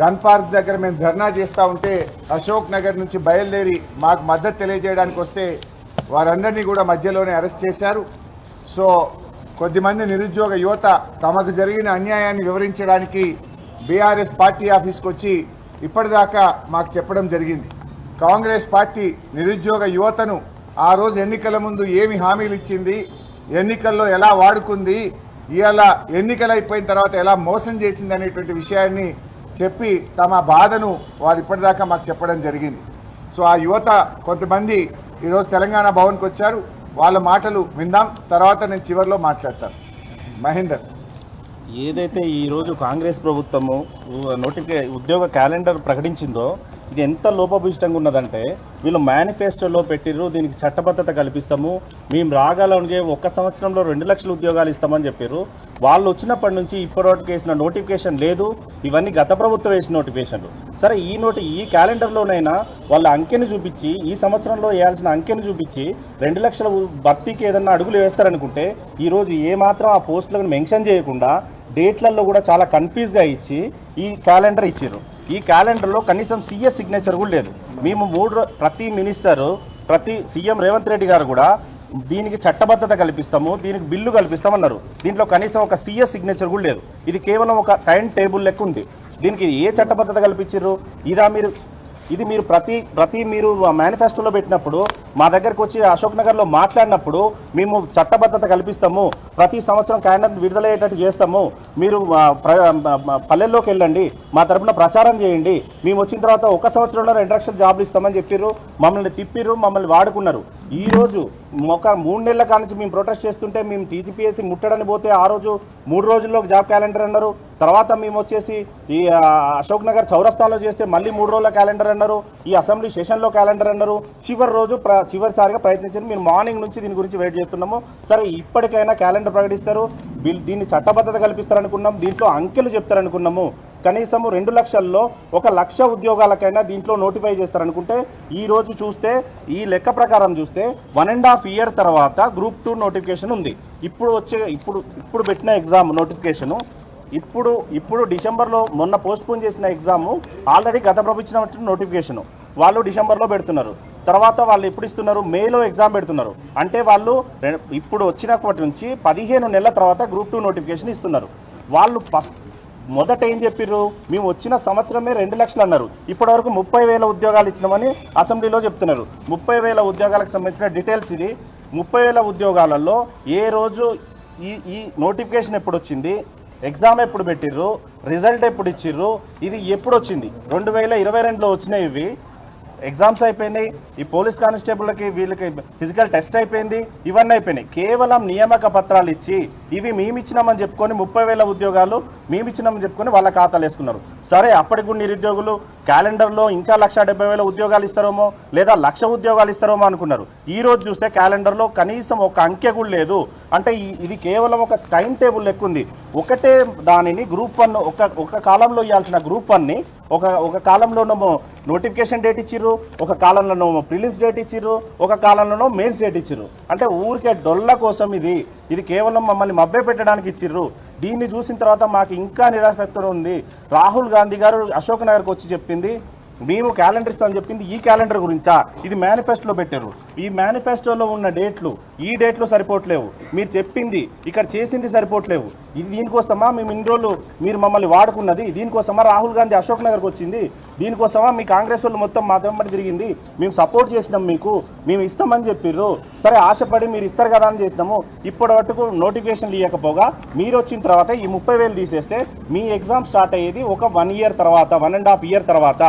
Gun park దగ్గర మేము ధర్నా చేస్తూ ఉంటే అశోక్ నగర్ నుంచి బయలుదేరి మాకు మద్దతు తెలియజేయడానికి వస్తే వారందరినీ కూడా మధ్యలోనే అరెస్ట్ చేశారు. సో కొద్దిమంది నిరుద్యోగ యువత తమకు జరిగిన అన్యాయాన్ని వివరించడానికి బీఆర్ఎస్ పార్టీ ఆఫీస్కి వచ్చి ఇప్పటిదాకా మాకు చెప్పడం జరిగింది. కాంగ్రెస్ పార్టీ నిరుద్యోగ యువతను ఆ రోజు ఎన్నికల ముందు ఏమి హామీలు ఇచ్చింది ఎన్నికల్లో ఎలా వాడుకుంది ఇవాళ ఎన్నికలు అయిపోయిన తర్వాత ఎలా మోసం చేసింది అనేటువంటి విషయాన్ని చెప్పి తమ బాధను వారు ఇప్పటిదాకా మాకు చెప్పడం జరిగింది. సో ఆ యువత కొంతమంది ఈరోజు తెలంగాణ భవన్కి వచ్చారు. వాళ్ళ మాటలు విందాం. తర్వాత నేను చివరిలో మాట్లాడతాను. మహేందర్. ఏదైతే ఈరోజు కాంగ్రెస్ ప్రభుత్వము నోటిఫికే ఉద్యోగ క్యాలెండర్ ప్రకటించిందో ఇది ఎంత లోపభూయిష్టంగా ఉన్నదంటే వీళ్ళు మేనిఫెస్టోలో పెట్టిర్రు దీనికి చట్టబద్ధత కల్పిస్తాము మేము రాగలగే ఒక్క సంవత్సరంలో రెండు లక్షల ఉద్యోగాలు ఇస్తామని చెప్పారు వాళ్ళు వచ్చినప్పటి నుంచి ఇప్పటివరకు వేసిన నోటిఫికేషన్ లేదు ఇవన్నీ గత ప్రభుత్వం వేసిన నోటిఫికేషన్లు. సరే ఈ నోటి ఈ క్యాలెండర్లోనైనా వాళ్ళ అంకెను చూపించి ఈ సంవత్సరంలో వేయాల్సిన అంకెను చూపించి రెండు లక్షల భర్తీకి ఏదన్నా అడుగులు వేస్తారనుకుంటే ఈరోజు ఏమాత్రం ఆ పోస్టులను మెన్షన్ చేయకుండా డేట్లలో కూడా చాలా కన్ఫ్యూజ్గా ఇచ్చి ఈ క్యాలెండర్ ఇచ్చారు ఈ క్యాలెండర్లో కనీసం సీఎస్ సిగ్నేచర్ కూడా లేదు. మేము మూడు ప్రతి మినిస్టరు ప్రతి సీఎం రేవంత్ రెడ్డి గారు కూడా దీనికి చట్టబద్ధత కల్పిస్తాము దీనికి బిల్లు కల్పిస్తామన్నారు. దీంట్లో కనీసం ఒక సీఎస్ సిగ్నేచర్ కూడా లేదు. ఇది కేవలం ఒక టైం టేబుల్ లెక్క ఉంది. దీనికి ఏ చట్టబద్ధత కల్పించారు ఇదా మీరు ఇది మీరు ప్రతి ప్రతి మీరు మేనిఫెస్టోలో పెట్టినప్పుడు మా దగ్గరకు వచ్చి అశోక్ నగర్లో మాట్లాడినప్పుడు మేము చట్టబద్ధత కల్పిస్తాము. ప్రతి సంవత్సరం క్యాలెండర్ విడుదలయ్యేటట్టు చేస్తాము. మీరు పల్లెల్లోకి వెళ్ళండి. మా తరపున ప్రచారం చేయండి. మేము వచ్చిన తర్వాత ఒక సంవత్సరంలో రెండు లక్షల జాబ్లు ఇస్తామని చెప్పిర్రు. మమ్మల్ని తిప్పిర్రు మమ్మల్ని వాడుకున్నారు. ఈ రోజు ఒక మూడు నెలల కానించి మేము ప్రొటెస్ట్ చేస్తుంటే మేము టీజీపీఎస్సీ ముట్టడని పోతే ఆ రోజు మూడు రోజుల్లో జాబ్ క్యాలెండర్ అన్నారు. తర్వాత మేము వచ్చేసి ఈ అశోక్ నగర్ చౌరస్తాలో చేస్తే మళ్ళీ మూడు రోజుల క్యాలెండర్ అన్నారు. ఈ అసెంబ్లీ సెషన్లో క్యాలెండర్ అన్నారు. చివరి రోజు ప్ర చివరిసారిగా ప్రయత్నించండి మేము మార్నింగ్ నుంచి దీని గురించి వెయిట్ చేస్తున్నాము. సరే ఇప్పటికైనా క్యాలెండర్ ప్రకటిస్తారు. వీళ్ళు దీన్ని చట్టబద్ధత కల్పిస్తారనుకున్నాం దీంట్లో అంకెలు చెప్తారనుకున్నాము. కనీసము రెండు లక్షల్లో ఒక లక్ష ఉద్యోగాలకైనా దీంట్లో నోటిఫై చేస్తారనుకుంటే ఈ రోజు చూస్తే ఈ లెక్క ప్రకారం చూస్తే వన్ అండ్ హాఫ్ ఇయర్ తర్వాత గ్రూప్ టూ నోటిఫికేషన్ ఉంది. ఇప్పుడు వచ్చే ఇప్పుడు ఇప్పుడు పెట్టిన ఎగ్జామ్ నోటిఫికేషను ఇప్పుడు ఇప్పుడు డిసెంబర్లో మొన్న పోస్ట్పోన్ చేసిన ఎగ్జామ్ ఆల్రెడీ గత ప్రభుత్వం నోటిఫికేషన్ వాళ్ళు డిసెంబర్లో పెడుతున్నారు. తర్వాత వాళ్ళు ఎప్పుడు ఇస్తున్నారు? మేలో ఎగ్జామ్ పెడుతున్నారు. అంటే వాళ్ళు ఇప్పుడు వచ్చినప్పటి నుంచి పదిహేను నెలల తర్వాత గ్రూప్ టూ నోటిఫికేషన్ ఇస్తున్నారు. వాళ్ళు ఫస్ట్ మొదట ఏం చెప్పిర్రు? మేము వచ్చిన సంవత్సరమే రెండు లక్షలు అన్నారు. ఇప్పటివరకు ముప్పై వేల ఉద్యోగాలు ఇచ్చినామని అసెంబ్లీలో చెప్తున్నారు. ముప్పై వేల ఉద్యోగాలకు సంబంధించిన డీటెయిల్స్ ఇది. ముప్పై వేల ఉద్యోగాలలో ఏ రోజు ఈ ఈ నోటిఫికేషన్ ఎప్పుడు వచ్చింది? ఎగ్జామ్ ఎప్పుడు పెట్టిర్రు? రిజల్ట్ ఎప్పుడు ఇచ్చిర్రు? ఇది ఎప్పుడు వచ్చింది? రెండు వేల ఇరవై రెండులో వచ్చినాయి ఇవి. ఎగ్జామ్స్ అయిపోయినాయి. ఈ పోలీస్ కానిస్టేబుల్కి వీళ్ళకి ఫిజికల్ టెస్ట్ అయిపోయింది. ఇవన్నీ అయిపోయినాయి. కేవలం నియామక పత్రాలు ఇచ్చి ఇవి మేమిచ్చినామని చెప్పుకొని ముప్పై వేల ఉద్యోగాలు మేమిచ్చినామని చెప్పుకొని వాళ్ళ ఖాతాలు వేసుకున్నారు. సరే అప్పటికి నిరుద్యోగులు క్యాలెండర్లో ఇంకా లక్ష డెబ్బై వేల ఉద్యోగాలు ఇస్తారేమో లేదా లక్ష ఉద్యోగాలు ఇస్తారేమో అనుకున్నారు. ఈ రోజు చూస్తే క్యాలెండర్లో కనీసం ఒక అంకె కూడా లేదు. అంటే ఇది కేవలం ఒక టైం టేబుల్ లెక్క ఉంది. ఒకటే దానిని గ్రూప్ వన్ ఒక ఒక కాలంలో ఇవ్వాల్సిన గ్రూప్ వన్ని ఒక ఒక కాలంలోనేమో నోటిఫికేషన్ డేట్ ఇచ్చిర్రు ఒక కాలంలోనేమో ప్రిలిమ్స్ డేట్ ఇచ్చిర్రు ఒక కాలంలోనో మెయిన్స్ డేట్ ఇచ్చిర్రు. అంటే ఊరికే డొల్ల కోసం ఇది. ఇది కేవలం మమ్మల్ని మభ్య పెట్టడానికి ఇచ్చిర్రు. దీన్ని చూసిన తర్వాత మాకు ఇంకా నిరాసక్తి ఉంది? రాహుల్ గాంధీ గారు అశోక్ నగర్కి వచ్చి చెప్పింది మేము క్యాలెండర్ ఇస్తామని చెప్పింది ఈ క్యాలెండర్ గురించా? ఇది మేనిఫెస్టోలో పెట్టారు. ఈ మేనిఫెస్టోలో ఉన్న డేట్లు ఈ డేట్లు సరిపోవట్లేవు. మీరు చెప్పింది ఇక్కడ చేసింది సరిపోవట్లేవు. దీనికోసమా మేము ఇన్ని రోజులు మీరు మమ్మల్ని వాడుకున్నది దీనికోసమా రాహుల్ గాంధీ అశోక్ నగర్కి వచ్చింది దీనికోసమా మీ కాంగ్రెస్ వాళ్ళు మొత్తం మా వెంబడి తిరిగింది మేము సపోర్ట్ చేసినాం మీకు మేము ఇస్తామని చెప్పిర్రు. సరే ఆశపడి మీరు ఇస్తారు కదా అని చేసినాము. ఇప్పటి వరకు నోటిఫికేషన్లు ఇవ్వకపోగా మీరు వచ్చిన తర్వాత ఈ ముప్పై వేలు తీసేస్తే మీ ఎగ్జామ్ స్టార్ట్ అయ్యేది ఒక వన్ ఇయర్ తర్వాత వన్ అండ్ హాఫ్ ఇయర్ తర్వాత.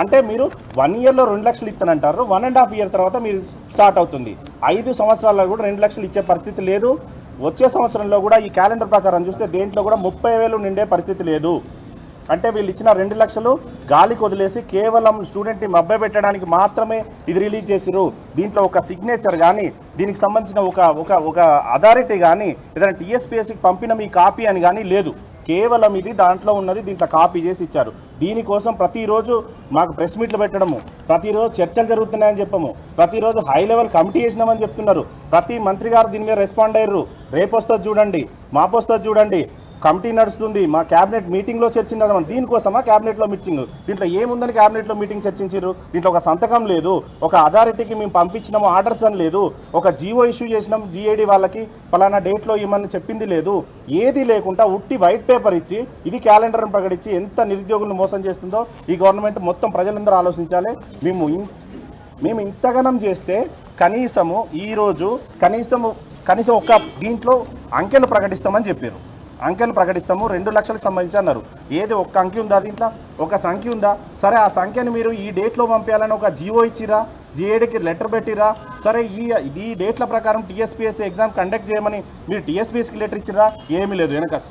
అంటే మీరు వన్ ఇయర్లో రెండు లక్షలు ఇస్తానంటారు వన్ అండ్ హాఫ్ ఇయర్ తర్వాత మీరు స్టార్ట్ అవుతుంది. ఐదు సంవత్సరాల్లో కూడా రెండు లక్షలు ఇచ్చే పరిస్థితి లేదు. వచ్చే సంవత్సరంలో కూడా ఈ క్యాలెండర్ ప్రకారం చూస్తే దేంట్లో కూడా ముప్పై వేలు నిండే పరిస్థితి లేదు. అంటే వీళ్ళు ఇచ్చిన రెండు లక్షలు గాలికి వదిలేసి కేవలం స్టూడెంట్ని మభ్య పెట్టడానికి మాత్రమే ఇది రిలీజ్ చేసిరు దీంట్లో ఒక సిగ్నేచర్ కానీ దీనికి సంబంధించిన ఒక ఒక ఒక అథారిటీ కానీ ఏదైనా టీఎస్పీఎస్సికి పంపిన మీ కాపీ అని కానీ లేదు. కేవలం ఇది దాంట్లో ఉన్నది దీంట్లో కాపీ చేసి ఇచ్చారు. దీనికోసం ప్రతిరోజు మాకు ప్రెస్ మీట్లు పెట్టడము ప్రతిరోజు చర్చలు జరుగుతున్నాయని చెప్పము ప్రతిరోజు హై లెవెల్ కమిటీ చేసినామని చెప్తున్నారు. ప్రతి మంత్రి గారు దీని మీద రెస్పాండ్ అయ్యారు రేపు వస్తుంది చూడండి మాపు వస్తుంది చూడండి. కమిటీ నడుస్తుంది మా క్యాబినెట్ మీటింగ్లో చర్చించడం దీనికోసమా క్యాబినెట్లో మీటింగ్? దీంట్లో ఏముందని క్యాబినెట్లో మీటింగ్ చర్చించారు దీంట్లో ఒక సంతకం లేదు ఒక అథారిటీకి మేము పంపించినాము ఆర్డర్స్ అని లేదు ఒక జీవో ఇష్యూ చేసినాం జీఏడి వాళ్ళకి పలానా డేట్లో ఇవ్వమని చెప్పింది లేదు. ఏది లేకుండా ఉట్టి వైట్ పేపర్ ఇచ్చి ఇది క్యాలెండర్ను ప్రకటించి ఎంత నిరుద్యోగులను మోసం చేస్తుందో ఈ గవర్నమెంట్ మొత్తం ప్రజలందరూ ఆలోచించాలి. మేము మేము ఇంతగనం చేస్తే కనీసము ఈరోజు కనీసము కనీసం ఒక దీంట్లో అంకెలు ప్రకటిస్తామని చెప్పారు అంకెలు ప్రకటిస్తాము రెండు లక్షలకు సంబంధించి అన్నారు. ఏది ఒక్క అంకె ఉందా దీంట్లో? ఒక సంఖ్య ఉందా? సరే ఆ సంఖ్యను మీరు ఈ డేట్లో పంపించాలని ఒక జీవో ఇచ్చిరా? జిఏడికి లెటర్ పెట్టిరా? సరే ఈ ఈ డేట్ల ప్రకారం టీఎస్పీఎస్సీ ఎగ్జామ్ కండక్ట్ చేయమని మీరు టీఎస్పీఎస్కి లెటర్ ఇచ్చిరా? ఏమీ లేదు వెనక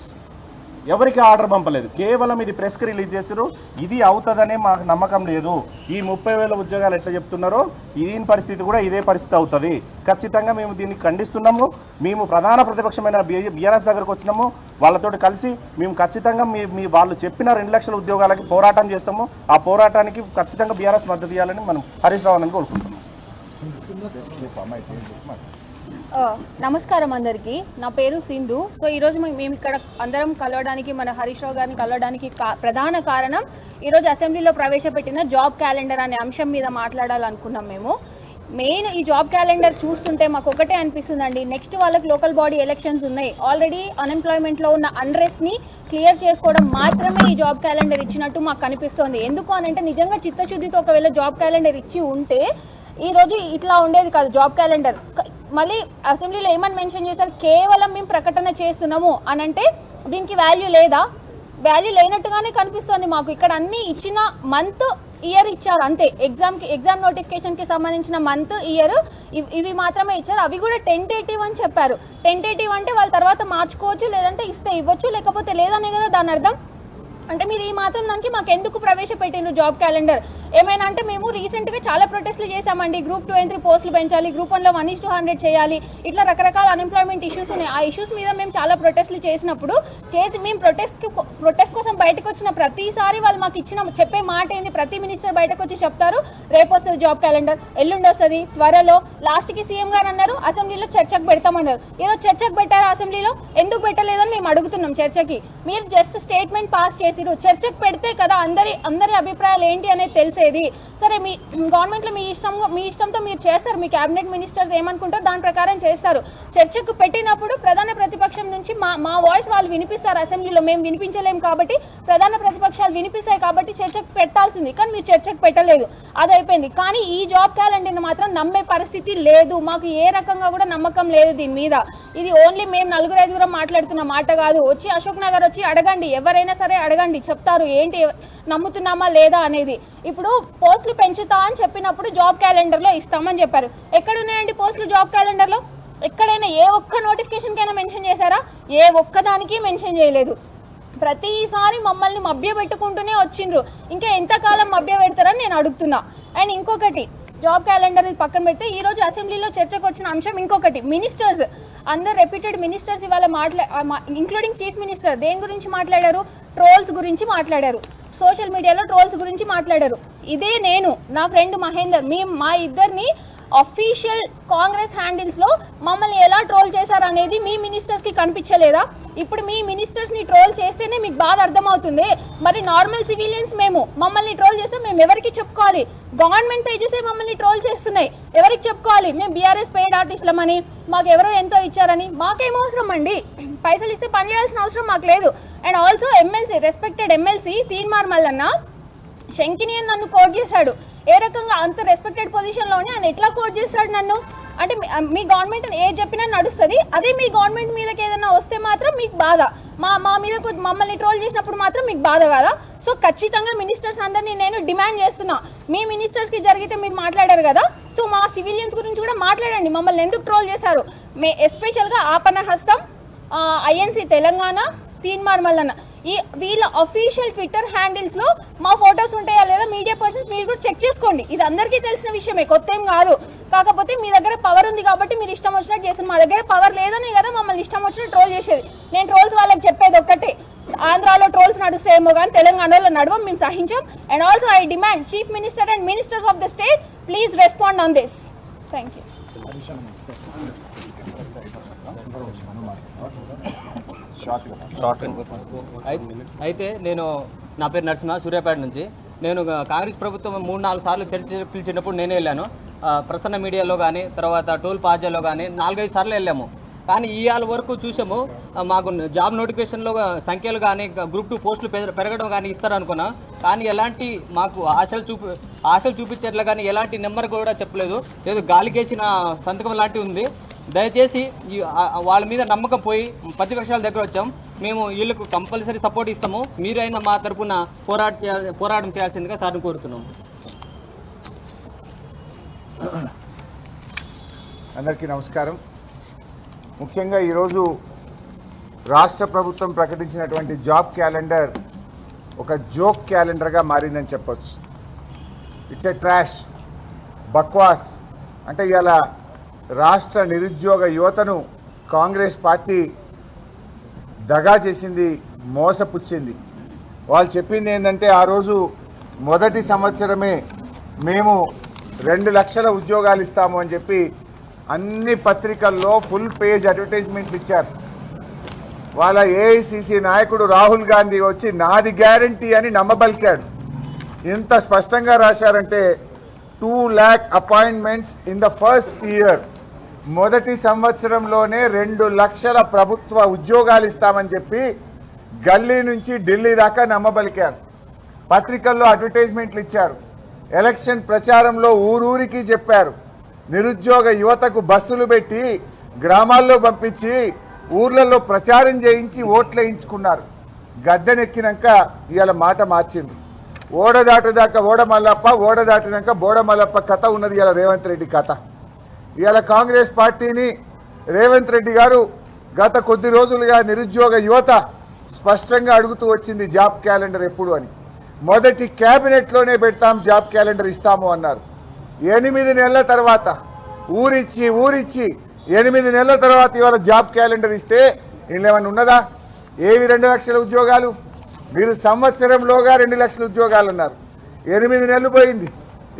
ఎవరికి ఆర్డర్ పంపలేదు. కేవలం ఇది ప్రెస్కి రిలీజ్ చేసారు ఇది అవుతుందనే మాకు నమ్మకం లేదు. ఈ ముప్పై వేల ఉద్యోగాలు ఎట్లా చెప్తున్నారో దీని పరిస్థితి కూడా ఇదే పరిస్థితి అవుతుంది. ఖచ్చితంగా మేము దీన్ని ఖండిస్తున్నాము. మేము ప్రధాన ప్రతిపక్షమైన బీఆర్ఎస్ దగ్గరకు వచ్చినాము. వాళ్ళతోటి కలిసి మేము ఖచ్చితంగా మీ మీ వాళ్ళు చెప్పిన రెండు లక్షల ఉద్యోగాలకి పోరాటం చేస్తాము. ఆ పోరాటానికి ఖచ్చితంగా బీఆర్ఎస్ మద్దతు ఇవ్వాలని మనం హరీష్ రావు అని కోరుకుంటున్నాం. నమస్కారం అందరికీ. నా పేరు సింధు. సో ఈరోజు మేము ఇక్కడ అందరం కలవడానికి మన హరీష్ రావు గారిని కలవడానికి కా- ప్రధాన కారణం ఈరోజు అసెంబ్లీలో ప్రవేశపెట్టిన జాబ్ క్యాలెండర్ అనే అంశం మీద మాట్లాడాలనుకున్నాం మేము. మెయిన్ ఈ జాబ్ క్యాలెండర్ చూస్తుంటే మాకు ఒకటే అనిపిస్తుందండి. నెక్స్ట్ వాళ్ళకి లోకల్ బాడీ ఎలక్షన్స్ ఉన్నాయి. ఆల్రెడీ అన్ఎంప్లాయ్మెంట్లో ఉన్న అన్రెస్ట్ని క్లియర్ చేసుకోవడం మాత్రమే ఈ జాబ్ క్యాలెండర్ ఇచ్చినట్టు మాకు కనిపిస్తోంది ఎందుకు అనంటే నిజంగా చిత్తశుద్ధితో ఒకవేళ జాబ్ క్యాలెండర్ ఇచ్చి ఉంటే ఈరోజు ఇట్లా ఉండేది కాదు జాబ్ క్యాలెండర్. మళ్ళీ అసెంబ్లీలో ఏమని మెన్షన్ చేశారు? కేవలం మేము ప్రకటన చేస్తున్నాము అని అంటే దీనికి వాల్యూ లేదా? వాల్యూ లేనట్టుగానే కనిపిస్తుంది మాకు. ఇక్కడ అన్ని ఇచ్చిన మంత్ ఇయర్ ఇచ్చారు అంతే. ఎగ్జామ్కి ఎగ్జామ్ నోటిఫికేషన్కి సంబంధించిన మంత్ ఇయర్ ఇవి మాత్రమే ఇచ్చారు. అవి కూడా టెంటేటివ్ అని చెప్పారు. టెంటేటివ్ అంటే వాళ్ళ తర్వాత మార్చుకోవచ్చు లేదంటే ఇస్తే ఇవ్వచ్చు లేకపోతే లేదనే కదా దాని అర్థం? అంటే మీరు ఈ మాత్రం దానికి మాకు ఎందుకు ప్రవేశపెట్టిండ్రు జాబ్ క్యాలెండర్? ఏమైనా అంటే మేము రీసెంట్గా చాలా ప్రొటెస్ట్లు చేశామండి. గ్రూప్ టూ త్రీ పోస్టులు పెంచాలి గ్రూప్ వన్లో వన్ ఇస్ టూ హండ్రెడ్ చేయాలి ఇట్లా రకరకాల అన్ఎంప్లాయ్మెంట్ ఇష్యూస్ ఉన్నాయి. ఆ ఇష్యూస్ మీద మేము చాలా ప్రొటెస్ట్లు చేసినప్పుడు చేసి మేము ప్రొటెస్ట్ ప్రొటెస్ట్ కోసం బయటకు వచ్చిన ప్రతిసారి వాళ్ళు మాకు ఇచ్చిన చెప్పే మాట ఏంది? ప్రతి మినిస్టర్ బయటకు వచ్చి చెప్తారు రేపు వస్తుంది జాబ్ క్యాలెండర్ ఎల్లుండి వస్తుంది త్వరలో. లాస్ట్కి సీఎం గారు అన్నారు అసెంబ్లీలో చర్చకు పెడతామన్నారు. ఏదో చర్చకు పెట్టారు అసెంబ్లీలో ఎందుకు పెట్టలేదని మేము అడుగుతున్నాం చర్చకి. మీరు జస్ట్ స్టేట్మెంట్ పాస్ చేసిరు చర్చకు పెడితే కదా అందరి అందరి అభిప్రాయాలు ఏంటి అనేది తెలిసేది. సరే మీ గవర్నమెంట్లో మీ ఇష్టం మీ ఇష్టంతో మీరు చేస్తారు. మీ క్యాబినెట్ మినిస్టర్స్ ఏమనుకుంటారు దాని ప్రకారం చేస్తారు. చర్చకు పెట్టినప్పుడు ప్రధాన ప్రతిపక్షం నుంచి మా మా వాయిస్ వాళ్ళు వినిపిస్తారు. అసెంబ్లీలో మేము వినిపించలేము కాబట్టి ప్రధాన ప్రతిపక్షాలు వినిపిస్తాయి కాబట్టి చర్చకు పెట్టాల్సింది. కానీ మీరు చర్చకు పెట్టలేదు. అది అయిపోయింది. కానీ ఈ జాబ్ క్యాలెండర్ని మాత్రం నమ్మే పరిస్థితి లేదు. మాకు ఏ రకంగా కూడా నమ్మకం లేదు దీని మీద. ఇది ఓన్లీ మేము నలుగురు ఐదుగురం మాట్లాడుతున్న మాట కాదు. వచ్చి అశోక్ నగర్ వచ్చి అడగండి. ఎవరైనా సరే అడగండి. చెప్తారు ఏంటి నమ్ముతున్నామా లేదా అనేది. ఇప్పుడు పోస్టులు పెంచుతా అని చెప్పినప్పుడు జాబ్ క్యాలెండర్లో ఇస్తామని చెప్పారు. ఎక్కడ ఉన్నాయండి పోస్టులు జాబ్ క్యాలెండర్లో? ఎక్కడైనా ఏ ఒక్క నోటిఫికేషన్కైనా మెన్షన్ చేశారా? ఏ ఒక్కదానికి మెన్షన్ చేయలేదు. ప్రతిసారి మమ్మల్ని మభ్య పెట్టుకుంటూనే వచ్చిండ్రు. ఇంకా ఎంతకాలం మభ్య పెడతారని నేను అడుగుతున్నా. అండ్ ఇంకొకటి జాబ్ క్యాలెండర్ పక్కన పెడితే ఈ రోజు అసెంబ్లీలో చర్చకు వచ్చిన అంశం ఇంకొకటి. మినిస్టర్స్ అందరు రెప్యూటెడ్ మినిస్టర్స్ ఇవాళ మాట్లా ఇంక్లూడింగ్ చీఫ్ మినిస్టర్ దేని గురించి మాట్లాడారు? ట్రోల్స్ గురించి మాట్లాడారు. సోషల్ మీడియాలో ట్రోల్స్ గురించి మాట్లాడారు. ఇదే నేను నా ఫ్రెండ్ మహేందర్. మీ మా ఇద్దరిని అఫీషియల్ కాంగ్రెస్ హ్యాండిల్స్లో మమ్మల్ని ఎలా ట్రోల్ చేశారు అనేది మీ మినిస్టర్స్కి కనిపించలేదా? ఇప్పుడు మీ మినిస్టర్స్ని ట్రోల్ చేస్తేనే మీకు బాధ అర్థమవుతుంది. మరి నార్మల్ సివిలియన్స్ మేము మమ్మల్ని ట్రోల్ చేస్తే మేము ఎవరికి చెప్పుకోవాలి? గవర్నమెంట్ పేజెస్ మమ్మల్ని ట్రోల్ చేస్తున్నాయి. ఎవరికి చెప్పుకోవాలి? మేము బీఆర్ఎస్ పెయిడ్ ఆర్టిస్ట్లమని మాకు ఎవరో ఎంతో ఇచ్చారని. మాకేం అవసరం అండి? పైసలు ఇస్తే పని చేయాల్సిన అవసరం మాకు లేదు. And also MLC respected MLC Teenmaar Mallanna శంకిని అని నన్ను కోట్ చేశాడు. ఏ రకంగా అంత రెస్పెక్టెడ్ పొజిషన్లోనే ఆయన ఎట్లా కోట్ చేశాడు నన్ను? అంటే మీ- గవర్నమెంట్ ఏ చెప్పినా నడుస్తుంది. అదే మీ గవర్నమెంట్ మీదకి ఏదైనా వస్తే మాత్రం మీకు బాధ. మా మా మీద మమ్మల్ని ట్రోల్ చేసినప్పుడు మాత్రం మీకు బాధ కదా? సో ఖచ్చితంగా మినిస్టర్స్ అందరినీ నేను డిమాండ్ చేస్తున్నా. మీ మినిస్టర్స్కి జరిగితే మీరు మాట్లాడారు కదా? సో మా సివిలియన్స్ గురించి కూడా మాట్లాడండి. మమ్మల్ని ఎందుకు ట్రోల్ చేశారు? మే ఎస్పెషల్గా ఆపన హస్తం ఐఎన్సి తెలంగాణ తీన్మార్ మల్లన్న. ఈ వీళ్ళ అఫీషియల్ ట్విట్టర్ హ్యాండిల్స్లో మా ఫొటోస్ ఉంటాయా లేదా మీడియా పర్సన్స్ మీరు కూడా చెక్ చేసుకోండి. ఇది అందరికీ తెలిసిన విషయమే కొత్త ఏం కాదు. కాకపోతే మీ దగ్గర పవర్ ఉంది కాబట్టి మీరు ఇష్టం వచ్చినట్టు చేసారు మా దగ్గర పవర్ లేదని కదా మమ్మల్ని ఇష్టం వచ్చినట్టు ట్రోల్ చేసేది. నేను ట్రోల్స్ వాళ్ళకి చెప్పేది ఒక్కటే ఆంధ్రాలో ట్రోల్స్ నడుస్తాయేమో కానీ తెలంగాణలో నడవం మేము సహించాం. And also I demand chief minister and ministers of the state please respond on this thank you అయితే నేను నా పేరు నరసింహ సూర్యాపేట నుంచి. నేను కాంగ్రెస్ ప్రభుత్వం మూడు నాలుగు సార్లు చర్చ పిలిచినప్పుడు నేనే వెళ్ళాను. ప్రసన్న మీడియాలో కానీ తర్వాత టోల్ పాజాలో కానీ నాలుగైదు సార్లు వెళ్ళాము. కానీ ఇవాళ వరకు చూసాము మాకు జాబ్ నోటిఫికేషన్లో సంఖ్యలు కానీ గ్రూప్ టూ పోస్టులు పెర- పెరగడం కానీ ఇస్తారనుకున్నా. కానీ ఎలాంటి మాకు ఆశలు చూపి ఆశలు చూపించేట్లా కానీ ఎలాంటి నెంబర్ కూడా చెప్పలేదు. ఏదో గాలికేసిన సంతకం లాంటివి ఉంది. దయచేసి వాళ్ళ మీద నమ్మకం పోయి ప్రతిపక్షాల దగ్గర వచ్చాం. మేము వీళ్ళకు కంపల్సరీ సపోర్ట్ ఇస్తాము. మీరైనా మా తరపున పోరాట పోరాటం చేయాల్సిందిగా సార్ని కోరుతున్నాం. అందరికీ నమస్కారం. ముఖ్యంగా ఈరోజు రాష్ట్ర ప్రభుత్వం ప్రకటించినటువంటి జాబ్ క్యాలెండర్ ఒక జోక్ క్యాలెండర్గా మారిందని చెప్పొచ్చు. ఇట్స్ ఎ ట్రాష్ బక్వాస్. అంటే ఇవాళ రాష్ట్ర నిరుద్యోగ యువతను కాంగ్రెస్ పార్టీ దగా చేసింది మోసపుచ్చింది. వాళ్ళు చెప్పింది ఏంటంటే ఆ రోజు మొదటి సంవత్సరమే మేము రెండు లక్షల ఉద్యోగాలు ఇస్తాము అని చెప్పి అన్ని పత్రికల్లో ఫుల్ పేజ్ అడ్వర్టైజ్మెంట్లు ఇచ్చారు. వాళ్ళ ఏఐసిసి నాయకుడు రాహుల్ గాంధీ వచ్చి నాది గ్యారంటీ అని నమ్మబలికాడు. ఇంత స్పష్టంగా రాశారంటే two lakh appointments in the first year మొదటి సంవత్సరంలోనే రెండు లక్షల ప్రభుత్వ ఉద్యోగాలు ఇస్తామని చెప్పి గల్లీ నుంచి ఢిల్లీ దాకా నమ్మబలికారు. పత్రికల్లో అడ్వర్టైజ్మెంట్లు ఇచ్చారు. ఎలక్షన్ ప్రచారంలో ఊరూరికి చెప్పారు. నిరుద్యోగ యువతకు బస్సులు పెట్టి గ్రామాల్లో పంపించి ఊర్లలో ప్రచారం చేయించి ఓట్లు వేయించుకున్నారు. గద్దెనెక్కినాక ఇవాళ మాట మార్చింది ఓడదాటదాకా ఓడమల్లప్ప ఓడదాటినాక బోడమల్లప్ప కథ ఉన్నది ఇలా రేవంత్ రెడ్డి కథ. ఇవాళ కాంగ్రెస్ పార్టీని రేవంత్ రెడ్డి గారు గత కొద్ది రోజులుగా నిరుద్యోగ యువత స్పష్టంగా అడుగుతూ వచ్చింది జాబ్ క్యాలెండర్ ఎప్పుడు అని. మొదటి క్యాబినెట్లోనే పెడతాం జాబ్ క్యాలెండర్ ఇస్తాము అన్నారు. ఎనిమిది నెలల తర్వాత ఊరిచ్చి ఊరిచ్చి ఎనిమిది నెలల తర్వాత ఇవాళ జాబ్ క్యాలెండర్ ఇస్తే ఇందులో ఏమైనా ఉన్నదా? ఏవి రెండు లక్షల ఉద్యోగాలు? మీరు సంవత్సరంలోగా రెండు లక్షల ఉద్యోగాలు అన్నారు. ఎనిమిది నెలలు పోయింది.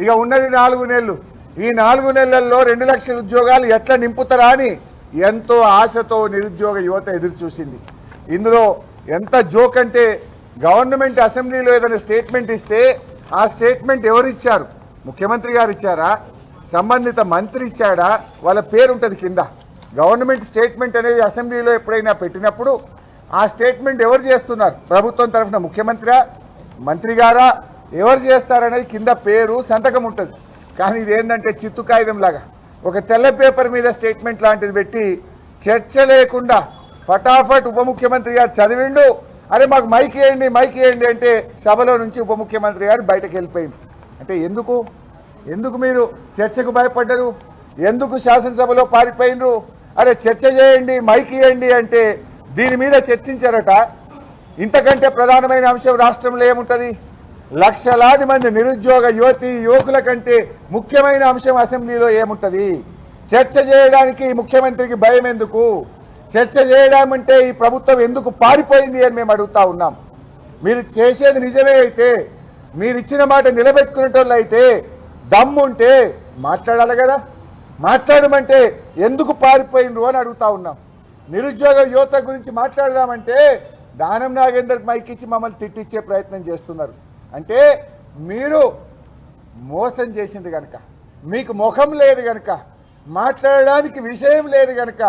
ఇక ఉన్నది నాలుగు నెలలు. ఈ నాలుగు నెలల్లో రెండు లక్షల ఉద్యోగాలు ఎట్లా నింపుతారా అని ఎంతో ఆశతో నిరుద్యోగ యువత ఎదురు చూసింది. ఇందులో ఎంత జోక్ అంటే గవర్నమెంట్ అసెంబ్లీలో ఏదైనా స్టేట్మెంట్ ఇస్తే ఆ స్టేట్మెంట్ ఎవరు ఇచ్చారు ముఖ్యమంత్రి గారు ఇచ్చారా సంబంధిత మంత్రి ఇచ్చాడా? వాళ్ళ పేరు ఉంటుంది కింద. గవర్నమెంట్ స్టేట్మెంట్ అనేది అసెంబ్లీలో ఎప్పుడైనా పెట్టినప్పుడు ఆ స్టేట్మెంట్ ఎవరు చేస్తున్నారు? ప్రభుత్వం తరఫున ముఖ్యమంత్రి మంత్రి గారా? ఎవరు చేస్తారనేది కింద పేరు సంతకం ఉంటుంది కానీ ఇది ఏంటంటే చిత్తు కాగితం లాగా. ఒక తెల్ల పేపర్ మీద స్టేట్మెంట్ లాంటిది పెట్టి చర్చ లేకుండా ఫటాఫట్ ఉప ముఖ్యమంత్రి గారు చదివిండు. అరే మాకు మైక్ వేయండి మైక్ వేయండి అంటే సభలో నుంచి ఉప ముఖ్యమంత్రి గారు బయటకు వెళ్ళిపోయింది. అంటే ఎందుకు? ఎందుకు మీరు చర్చకు భయపడ్డరు? ఎందుకు శాసనసభలో పారిపోయినరు అరే చర్చ చేయండి మైక్ ఇవ్వండి అంటే దీని మీద చర్చించారట. ఇంతకంటే ప్రధానమైన అంశం రాష్ట్రంలో ఏముంటుంది? లక్షలాది మంది నిరుద్యోగ యువతి యువకుల కంటే ముఖ్యమైన అంశం అసెంబ్లీలో ఏముంటుంది? చర్చ చేయడానికి ముఖ్యమంత్రికి భయం ఎందుకు? చర్చ చేయడం అంటే ఈ ప్రభుత్వం ఎందుకు పారిపోయింది అని మేము అడుగుతా ఉన్నాం. మీరు చేసేది నిజమే అయితే మీరు ఇచ్చిన మాట నిలబెట్టుకునేటోళ్ళు అయితే దమ్ముంటే మాట్లాడాలి కదా? మాట్లాడమంటే ఎందుకు పారిపోయినరు అని అడుగుతా ఉన్నాం. నిరుద్యోగ యువత గురించి మాట్లాడదామంటే దానం నాగేందర్ మైకిచ్చి మమ్మల్ని తిట్టించే ప్రయత్నం చేస్తున్నారు. అంటే మీరు మోసం చేసింది కనుక మీకు ముఖం లేదు కనుక మాట్లాడడానికి విషయం లేదు కనుక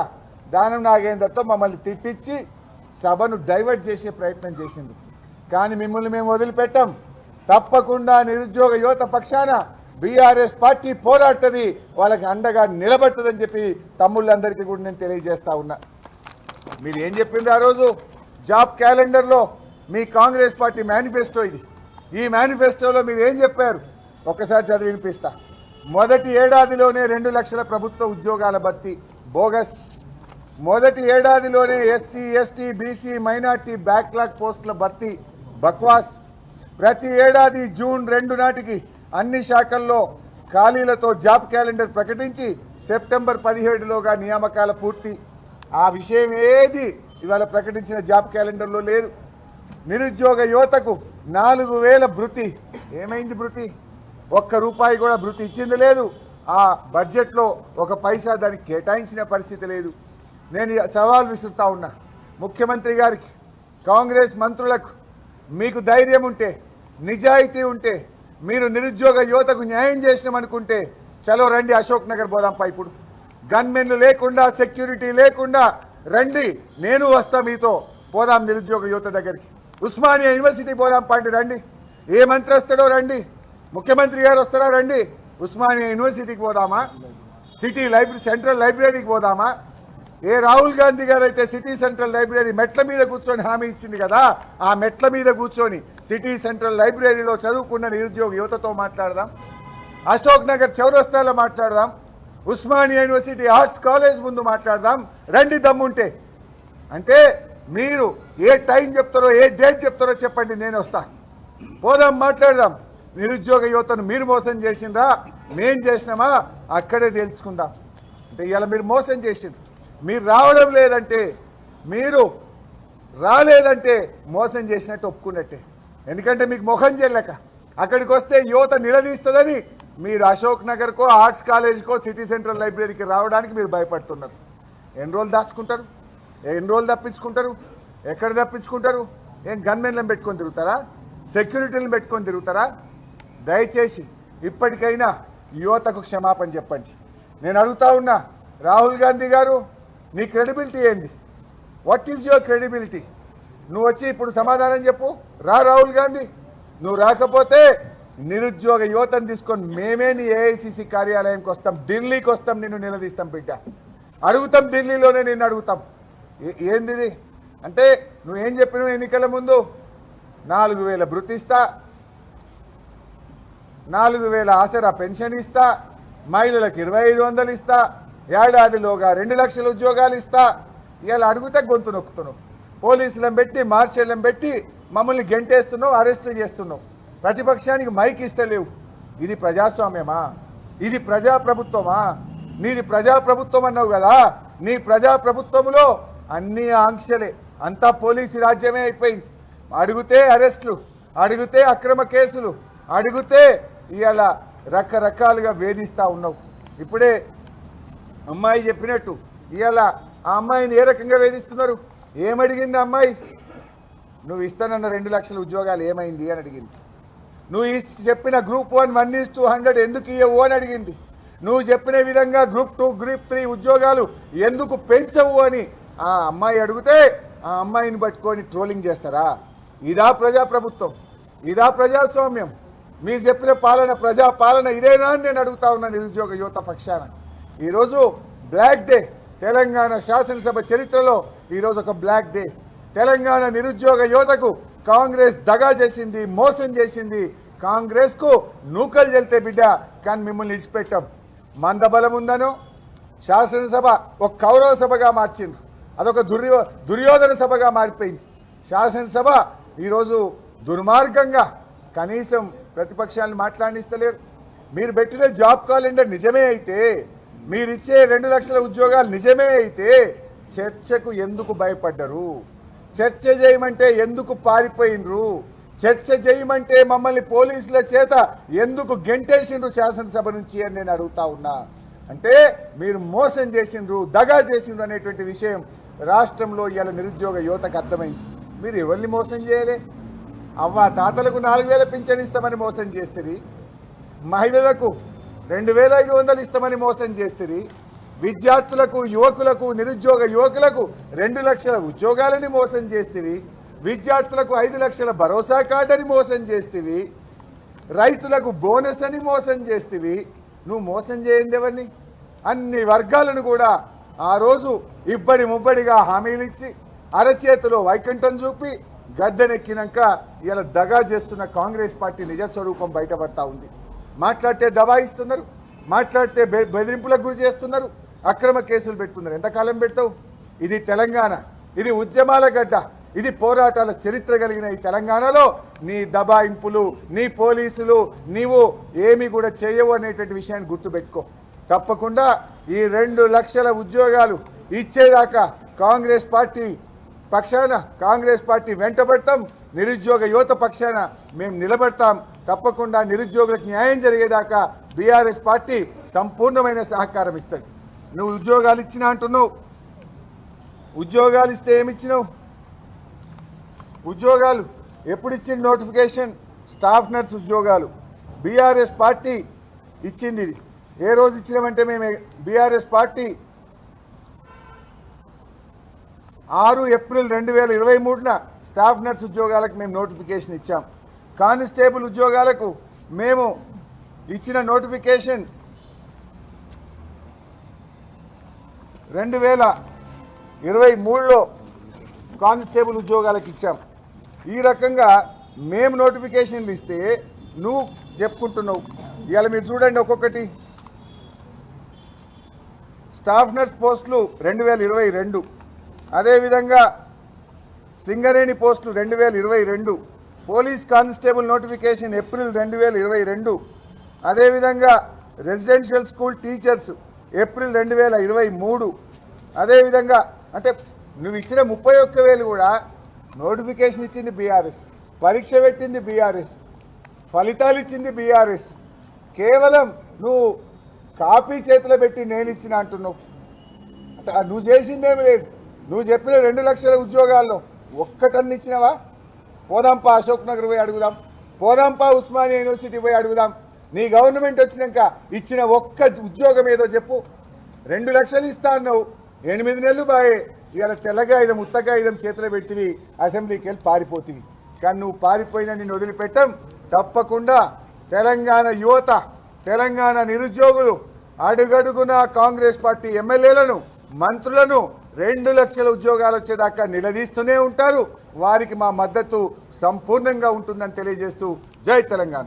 దానం నాగేందర్తో మమ్మల్ని తిట్టించి సభను డైవర్ట్ చేసే ప్రయత్నం చేసింది. కానీ మిమ్మల్ని మేము వదిలిపెట్టాం. తప్పకుండా నిరుద్యోగ యువత పక్షాన బీఆర్ఎస్ పార్టీ పోరాడుతుంది వాళ్ళకి అండగా నిలబడుతుందని చెప్పి తమ్ముళ్ళందరికీ కూడా నేను తెలియజేస్తా ఉన్నా. మీరు ఏం చెప్పింది ఆ రోజు? జాబ్ క్యాలెండర్లో మీ కాంగ్రెస్ పార్టీ మేనిఫెస్టో ఇది. ఈ మేనిఫెస్టోలో మీరు ఏం చెప్పారు? ఒక్కసారి చదివి వినిపిస్తా. మొదటి ఏడాదిలోనే రెండు లక్షల ప్రభుత్వ ఉద్యోగాల భర్తీ. బోగస్. మొదటి ఏడాదిలోనే SC ST BC minority backlog పోస్టుల భర్తీ. బక్వాస్. ప్రతి ఏడాది జూన్ రెండు నాటికి అన్ని శాఖల్లో ఖాళీలతో జాబ్ క్యాలెండర్ ప్రకటించి సెప్టెంబర్ పదిహేడులోగా నియామకాల పూర్తి. ఆ విషయం ఏది? ఇవాళ ప్రకటించిన జాబ్ క్యాలెండర్లో లేదు. నిరుద్యోగ యువతకు నాలుగు వేల భృతి. ఏమైంది భృతి? ఒక్క రూపాయి కూడా భృతి ఇచ్చింది లేదు. ఆ బడ్జెట్లో ఒక పైసా దానికి కేటాయించిన పరిస్థితి లేదు. నేను సవాల్ విసురుతా ఉన్నా. ముఖ్యమంత్రి గారికి కాంగ్రెస్ మంత్రులకు మీకు ధైర్యం ఉంటే నిజాయితీ ఉంటే మీరు నిరుద్యోగ యువతకు న్యాయం చేసినామనుకుంటే చలో రండి అశోక్ నగర్ పోదాంపా ఇప్పుడు. గన్మెన్లు లేకుండా సెక్యూరిటీ లేకుండా రండి. నేను వస్తా మీతో. పోదాం నిరుద్యోగ యువత దగ్గరికి. ఉస్మానియా యూనివర్సిటీ పోదాం పండి రండి. ఏ మంత్రి వస్తాడో రండి. ముఖ్యమంత్రి గారు వస్తారా రండి. ఉస్మానియా యూనివర్సిటీకి పోదామా? సిటీ లైబ్రరీ సెంట్రల్ లైబ్రరీకి పోదామా? ఏ రాహుల్ గాంధీ గారు అయితే సిటీ సెంట్రల్ లైబ్రరీ మెట్ల మీద కూర్చొని హామీ ఇచ్చింది కదా ఆ మెట్ల మీద కూర్చొని సిటీ సెంట్రల్ లైబ్రరీలో చదువుకున్న నిరుద్యోగ యువతతో మాట్లాడదాం. అశోక్ నగర్ చౌరస్తాలో మాట్లాడదాం. ఉస్మానియా యూనివర్సిటీ ఆర్ట్స్ కాలేజ్ ముందు మాట్లాడదాం. రండి దమ్ముంటే. అంటే మీరు ఏ టైం చెప్తారో ఏ డేట్ చెప్తారో చెప్పండి నేను వస్తా. పోదాం మాట్లాడదాం. నిరుద్యోగ యువతను మీరు మోసం చేసిండ్రా? మేం చేసినామా? అక్కడే తెలుసుకుందాం అంటే ఇలా మీరు మోసం చేసిండ్రు. మీరు రావడం లేదంటే మీరు రాలేదంటే మోసం చేసినట్టు ఒప్పుకున్నట్టే. ఎందుకంటే మీకు ముఖం చెల్లక. అక్కడికి వస్తే యువత నిలదీస్తుందని మీరు అశోక్ నగర్కో ఆర్ట్స్ కాలేజ్కో సిటీ సెంట్రల్ లైబ్రరీకి రావడానికి మీరు భయపడుతున్నారు. ఎన్ని రోజులు దాచుకుంటారు? ఎన్ని రోజులు తప్పించుకుంటారు? ఎక్కడ తప్పించుకుంటారు? ఏం గన్మెన్లను పెట్టుకొని తిరుగుతారా? సెక్యూరిటీలను పెట్టుకొని తిరుగుతారా? దయచేసి ఇప్పటికైనా యువతకు క్షమాపణ చెప్పండి. నేను అడుగుతా ఉన్నా రాహుల్ గాంధీ గారు నీ క్రెడిబిలిటీ ఏంది? వాట్ ఈజ్ యువర్ క్రెడిబిలిటీ నువ్వు వచ్చి ఇప్పుడు సమాధానం చెప్పు. రా రాహుల్ గాంధీ. నువ్వు రాకపోతే నిరుద్యోగ యువతను తీసుకొని మేమే నీ ఏఐసిసి కార్యాలయానికి వస్తాం. ఢిల్లీకి వస్తాం నిన్ను నిలదీస్తాం బిడ్డ. అడుగుతాం ఢిల్లీలోనే నిన్ను అడుగుతాం. ఏంది అంటే నువ్వేం చెప్పినావు ఎన్నికల ముందు? నాలుగు వేల బృతిస్తా నాలుగు వేల ఆసరా పెన్షన్ ఇస్తా మహిళలకు ఇరవై ఐదు వందలు ఇస్తా ఏడాదిలోగా రెండు లక్షల ఉద్యోగాలు ఇస్తా. ఇలా అడిగితే గొంతు నొక్కుతున్నావు. పోలీసులను పెట్టి మార్షల్ని పెట్టి మమ్మల్ని గెంటేస్తున్నావు అరెస్ట్ చేస్తున్నావు. ప్రతిపక్షానికి మైక్ ఇస్తలేవు. ఇది ప్రజాస్వామ్యమా? ఇది ప్రజాప్రభుత్వమా? నీది ప్రజాప్రభుత్వం అన్నావు కదా? నీ ప్రజాప్రభుత్వంలో అన్ని ఆంక్షలే. అంతా పోలీసు రాజ్యమే అయిపోయింది. అడిగితే అరెస్టులు అడిగితే అక్రమ కేసులు అడిగితే ఇవాళ రకరకాలుగా వేధిస్తూ ఉన్నావు. ఇప్పుడే అమ్మాయి చెప్పినట్టు ఇవాళ ఆ అమ్మాయిని ఏ రకంగా వేధిస్తున్నారు? ఏమడిగింది అమ్మాయి? నువ్వు ఇస్తానన్న రెండు లక్షల ఉద్యోగాలు ఏమైంది అని అడిగింది. నువ్వు ఇస్- చెప్పిన group one one is two hundred ఎందుకు ఇవ్వవు అని అడిగింది. నువ్వు చెప్పిన విధంగా గ్రూప్ టూ గ్రూప్ త్రీ ఉద్యోగాలు ఎందుకు పెంచవు అని ఆ అమ్మాయి అడిగితే ఆ అమ్మాయిని పట్టుకొని ట్రోలింగ్ చేస్తారా? ఇదా ప్రజాప్రభుత్వం. ఇదా ప్రజాస్వామ్యం. మీరు చెప్పిన పాలన ప్రజా పాలన ఇదేనా అని నేను అడుగుతా ఉన్నా నిరుద్యోగ యువత పక్షాన. ఈరోజు బ్లాక్ డే తెలంగాణ శాసనసభ చరిత్రలో ఈరోజు ఒక బ్లాక్ డే తెలంగాణ నిరుద్యోగ యువతకు కాంగ్రెస్ దగా చేసింది మోసం చేసింది. కాంగ్రెస్కు నూకలు చెల్తే బిడ్డ కానీ మిమ్మల్ని విడిచిపెట్టాం. మందబలం ఉందనో? శాసనసభ ఒక కౌరవ సభగా మార్చిండ్రు. అదొక దుర్యో దుర్యోధన సభగా మారిపోయింది. శాసనసభ ఈరోజు దుర్మార్గంగా కనీసం ప్రతిపక్షాలను మాట్లాడిస్తలేరు. మీరు పెట్టిన జాబ్ క్యాలెండర్ నిజమే అయితే మీరిచ్చే రెండు లక్షల ఉద్యోగాలు నిజమే అయితే చర్చకు ఎందుకు భయపడ్డరు? చర్చ చేయమంటే ఎందుకు పారిపోయినరు? చర్చ చేయమంటే మమ్మల్ని పోలీసుల చేత ఎందుకు గెంటేసిండ్రు శాసనసభ నుంచి అని నేను అడుగుతా ఉన్నా. అంటే మీరు మోసం చేసిండ్రు దగా చేసిండ్రు అనేటువంటి విషయం రాష్ట్రంలో ఇవాళ నిరుద్యోగ యువతకు అర్థమైంది. మీరు ఎవరిని మోసం చేయలే? అవ్వ తాతలకు నాలుగు వేల పింఛన్ ఇస్తామని మోసం చేస్తుంది. మహిళలకు రెండు వేల ఐదు వందలు ఇస్తామని మోసం చేస్తుంది. విద్యార్థులకు యువకులకు నిరుద్యోగ యువకులకు రెండు లక్షల ఉద్యోగాలని మోసం చేస్తుంది. విద్యార్థులకు ఐదు లక్షల భరోసా కార్డని మోసం చేస్తుంది. రైతులకు బోనస్ అని మోసం చేస్తేవి నువ్వు మోసం చేయండి ఎవరిని? అన్ని వర్గాలను కూడా ఆ రోజు ఇబ్బడి ముబ్బడిగా హామీలిచ్చి అరచేతిలో వైకుంఠం చూపి గద్దెనెక్కినాక ఇలా దగా చేస్తున్న కాంగ్రెస్ పార్టీ నిజ స్వరూపం బయటపడతా ఉంది. మాట్లాడితే దబాయిస్తున్నారు మాట్లాడితే బెదిరింపులకు గురి చేస్తున్నారు అక్రమ కేసులు పెడుతున్నారు. ఎంతకాలం పెడతావు? ఇది తెలంగాణ ఇది ఉద్యమాల గడ్డ ఇది పోరాటాల చరిత్ర కలిగిన ఈ తెలంగాణలో నీ దబాయింపులు నీ పోలీసులు నీవు ఏమి కూడా చేయవు అనేటువంటి విషయాన్ని గుర్తుపెట్టుకో. తప్పకుండా ఈ రెండు లక్షల ఉద్యోగాలు ఇచ్చేదాకా కాంగ్రెస్ పార్టీ పక్షాన కాంగ్రెస్ పార్టీ వెంటబడతాం నిరుద్యోగ యువత పక్షాన మేము నిలబడతాం. తప్పకుండా నిరుద్యోగులకు న్యాయం జరిగేదాకా బీఆర్ఎస్ పార్టీ సంపూర్ణమైన సహకారం ఇస్తుంది. నువ్వు ఉద్యోగాలు ఇచ్చినా అంటున్నావు. ఉద్యోగాలు ఇస్తే ఏమిచ్చినావు? ఉద్యోగాలు ఎప్పుడు ఇచ్చిన నోటిఫికేషన్? స్టాఫ్ నర్స్ ఉద్యోగాలు. బీఆర్ఎస్ పార్టీ ఇచ్చింది ఇది. ఏ రోజు ఇచ్చినామంటే మేము బీఆర్ఎస్ పార్టీ ఆరు ఏప్రిల్ రెండు వేల ఇరవై మూడున స్టాఫ్ నర్స్ ఉద్యోగాలకు మేము నోటిఫికేషన్ ఇచ్చాం. కానిస్టేబుల్ ఉద్యోగాలకు మేము ఇచ్చిన నోటిఫికేషన్ రెండు వేల ఇరవై మూడులో కానిస్టేబుల్ ఉద్యోగాలకు ఇచ్చాం. ఈ రకంగా మేము నోటిఫికేషన్లు ఇస్తే నువ్వు చెప్పుకుంటున్నావు. ఇవాళ మీరు చూడండి ఒక్కొక్కటి. స్టాఫ్ నర్స్ పోస్టులు రెండు వేల ఇరవై రెండు. అదేవిధంగా సింగరేణి పోస్టులు రెండు వేల ఇరవై రెండు. పోలీస్ కానిస్టేబుల్ నోటిఫికేషన్ ఏప్రిల్ రెండు వేల ఇరవై రెండు. అదేవిధంగా రెసిడెన్షియల్ స్కూల్ టీచర్స్ ఏప్రిల్ రెండు వేల ఇరవై మూడు. అదేవిధంగా అంటే నువ్వు ఇచ్చిన ముప్పై ఒక్క వేలు కూడా నోటిఫికేషన్ ఇచ్చింది బీఆర్ఎస్ పరీక్ష పెట్టింది బీఆర్ఎస్ ఫలితాలు ఇచ్చింది బీఆర్ఎస్. కేవలం నువ్వు కాపీ చేతిలో పెట్టి నేను ఇచ్చిన అంటున్నావు. ఆ నువ్వు చేసిందేమి లేదు. నువ్వు చెప్పిన రెండు లక్షల ఉద్యోగాల్లో ఒక్కటన్ని ఇచ్చినవా? పోదాంపా అశోక్ నగర్ పోయి అడుగుదాం. పోదాంపా ఉస్మానియా యూనివర్సిటీ పోయి అడుగుదాం. నీ గవర్నమెంట్ వచ్చినాక ఇచ్చిన ఒక్క ఉద్యోగం ఏదో చెప్పు. రెండు లక్షలు ఇస్తా అన్నావు. ఎనిమిది నెలలు బాయే. ఇవాళ తెల్లగాయుధం ఉత్తగాయుధం చేతిలో పెట్టివి. అసెంబ్లీకి వెళ్ళి పారిపోతివి. కానీ నువ్వు పారిపోయినా నిన్ను వదిలిపెట్టం. తప్పకుండా తెలంగాణ యువత తెలంగాణ నిరుద్యోగులు అడుగడుగున కాంగ్రెస్ పార్టీ ఎమ్మెల్యేలను మంత్రులను రెండు లక్షల ఉద్యోగాలు వచ్చేదాకా నిలదీస్తూనే ఉంటారు. వారికి మా మద్దతు సంపూర్ణంగా ఉంటుందని తెలియజేస్తూ జై తెలంగాణ.